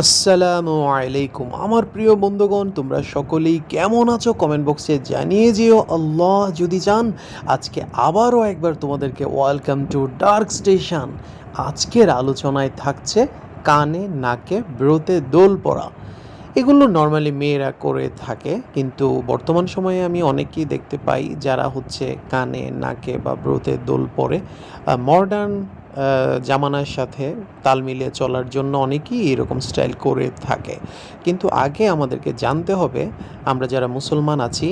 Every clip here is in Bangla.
আসসালামু আলাইকুম। আমার প্রিয় বন্ধুগণ, তোমরা সকলেই কেমন আছো? কমেন্ট বক্সে জানিয়ে যেও আল্লাহ যদি চান, আজকে আবারও একবার তোমাদেরকে ওয়েলকাম টু ডার্ক স্টেশন আজকের আলোচনায় থাকছে কানে নাকে ব্রোতে দোল পড়া এগুলো নর্মালি মেয়েরা করে থাকে, কিন্তু বর্তমান সময়ে আমি অনেকেই দেখতে পাই যারা হচ্ছে কানে নাকে বা ব্রোতে দোল পরে। মডার্ন জামানার সাথে তাল মিলিয়ে চলার জন্য অনেকেই এরকম স্টাইল করে থাকে। কিন্তু আগে আমাদেরকে জানতে হবে, আমরা যারা মুসলমান আছি,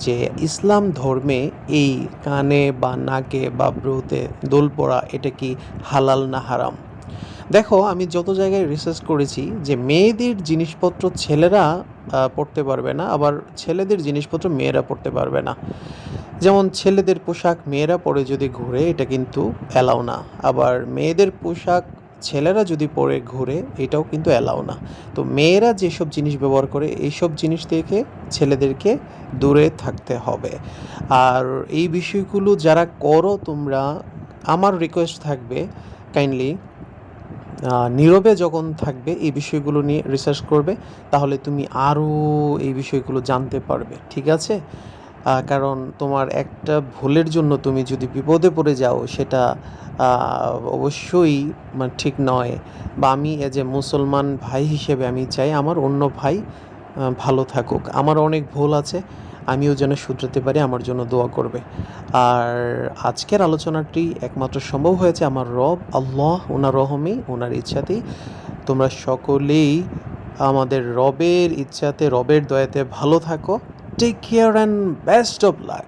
যে ইসলাম ধর্মে এই কানে বা নাকে বা ব্রুতে দোল পড়া এটা কি হালাল না হারাম? দেখো, আমি যত জায়গায় রিসার্চ করেছি যে মেয়েদের জিনিসপত্র ছেলেরা পড়তে পারবে না, আবার ছেলেদের জিনিসপত্র মেয়েরা পড়তে পারবে না। যেমন ছেলেদের পোশাক মেয়েরা পরে যদি ঘুরে, এটা কিন্তু অ্যালাউ না। আবার মেয়েদের পোশাক ছেলেরা যদি পরে ঘুরে, এটাও কিন্তু অ্যালাউ না। তো মেয়েরা যেসব জিনিস ব্যবহার করে, এইসব জিনিস থেকে ছেলেদেরকে দূরে থাকতে হবে। আর এই বিষয়গুলো যারা করো তোমরা, আমার রিকোয়েস্ট থাকবে কাইন্ডলি নীরবে যখন থাকবে, এই বিষয়গুলো নিয়ে রিসার্চ করবে, তাহলে তুমি আরও এই বিষয়গুলো জানতে পারবে, ঠিক আছে? কারণ তোমার একটা ভুলের জন্য তুমি যদি বিপদে পড়ে যাও, সেটা অবশ্যই মানে ঠিক নয়। বা আমি এজ এ মুসলমান ভাই হিসেবে আমি চাই আমার অন্য ভাই ভালো থাকুক। আমার অনেক ভুল আছে। আমিও যেন শুধরাতে পারি, আমার জন্য দোয়া করবে। আর আজকের আলোচনাটি একমাত্র সম্ভব হয়েছে আমার রব, আল্লাহ, ওনার রহমে, ওনার ইচ্ছাতেই। তোমরা সকলেই আমাদের রবের ইচ্ছাতে, রবের দয়াতে ভালো থাকো। Take care and best of luck